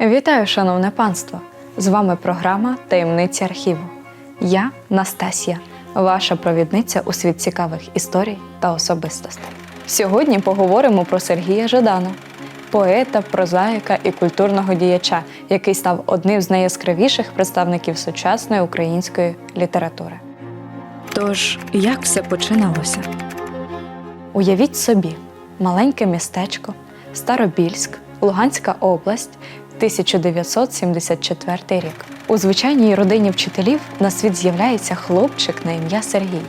Вітаю, шановне панство! З вами програма Таємниці архіву. Я Настасія, ваша провідниця у світ цікавих історій та особистостей. Сьогодні поговоримо про Сергія Жадана, поета, прозаїка і культурного діяча, який став одним з найяскравіших представників сучасної української літератури. Тож, як все починалося? Уявіть собі, маленьке містечко, Старобільськ, Луганська область, 1974 рік. У звичайній родині вчителів на світ з'являється хлопчик на ім'я Сергій.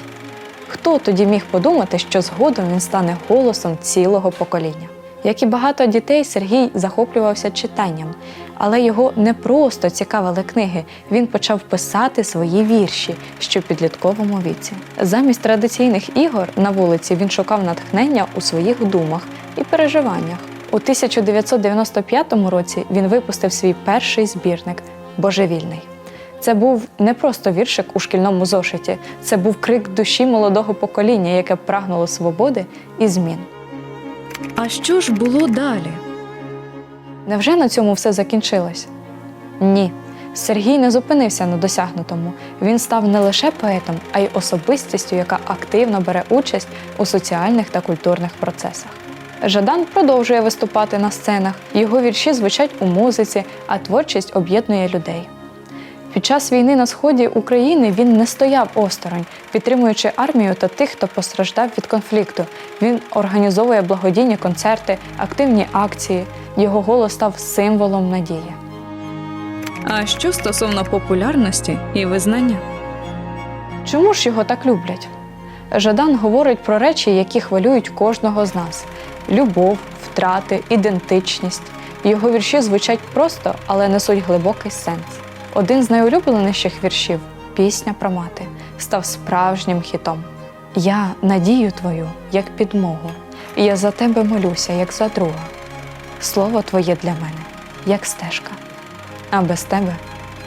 Хто тоді міг подумати, що згодом він стане голосом цілого покоління? Як і багато дітей, Сергій захоплювався читанням, але його не просто цікавили книги. Він почав писати свої вірші ще в підлітковому віці. Замість традиційних ігор на вулиці він шукав натхнення у своїх думах і переживаннях. У 1995 році він випустив свій перший збірник Божевільний. Це був не просто віршик у шкільному зошиті, це був крик душі молодого покоління, яке прагнуло свободи і змін. А що ж було далі? Невже на цьому все закінчилось? Ні. Сергій не зупинився на досягнутому. Він став не лише поетом, а й особистістю, яка активно бере участь у соціальних та культурних процесах. Жадан продовжує виступати на сценах, його вірші звучать у музиці, а творчість об'єднує людей. Під час війни на сході України він не стояв осторонь, підтримуючи армію та тих, хто постраждав від конфлікту. Він організовує благодійні концерти, активні акції. Його голос став символом надії. А що стосовно популярності і визнання? Чому ж його так люблять? Жадан говорить про речі, які хвилюють кожного з нас: любов, втрати, ідентичність. Його вірші звучать просто, але несуть глибокий сенс. Один з найулюбленіших віршів пісня про мати, став справжнім хітом. Я надію твою, як підмогу, і я за тебе молюся, як за друга. Слово твоє для мене, як стежка, а без тебе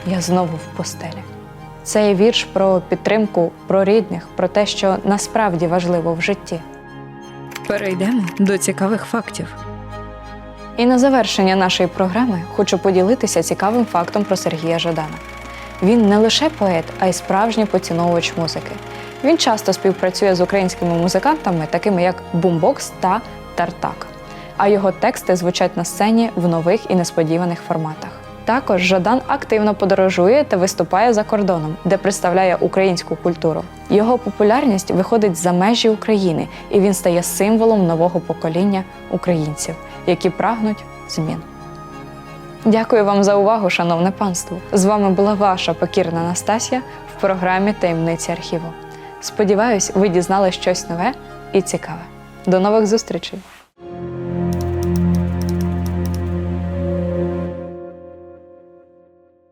я знову в постелі. Це є вірш про підтримку, про рідних, про те, що насправді важливо в житті. Перейдемо до цікавих фактів. І на завершення нашої програми хочу поділитися цікавим фактом про Сергія Жадана. Він не лише поет, а й справжній поціновувач музики. Він часто співпрацює з українськими музикантами, такими як Бумбокс та Тартак. А його тексти звучать на сцені в нових і несподіваних форматах. Також Жадан активно подорожує та виступає за кордоном, де представляє українську культуру. Його популярність виходить за межі України, і він стає символом нового покоління українців, які прагнуть змін. Дякую вам за увагу, шановне панство. З вами була ваша покірна Настасія в програмі Таємниці архіву. Сподіваюсь, ви дізнали щось нове і цікаве. До нових зустрічей!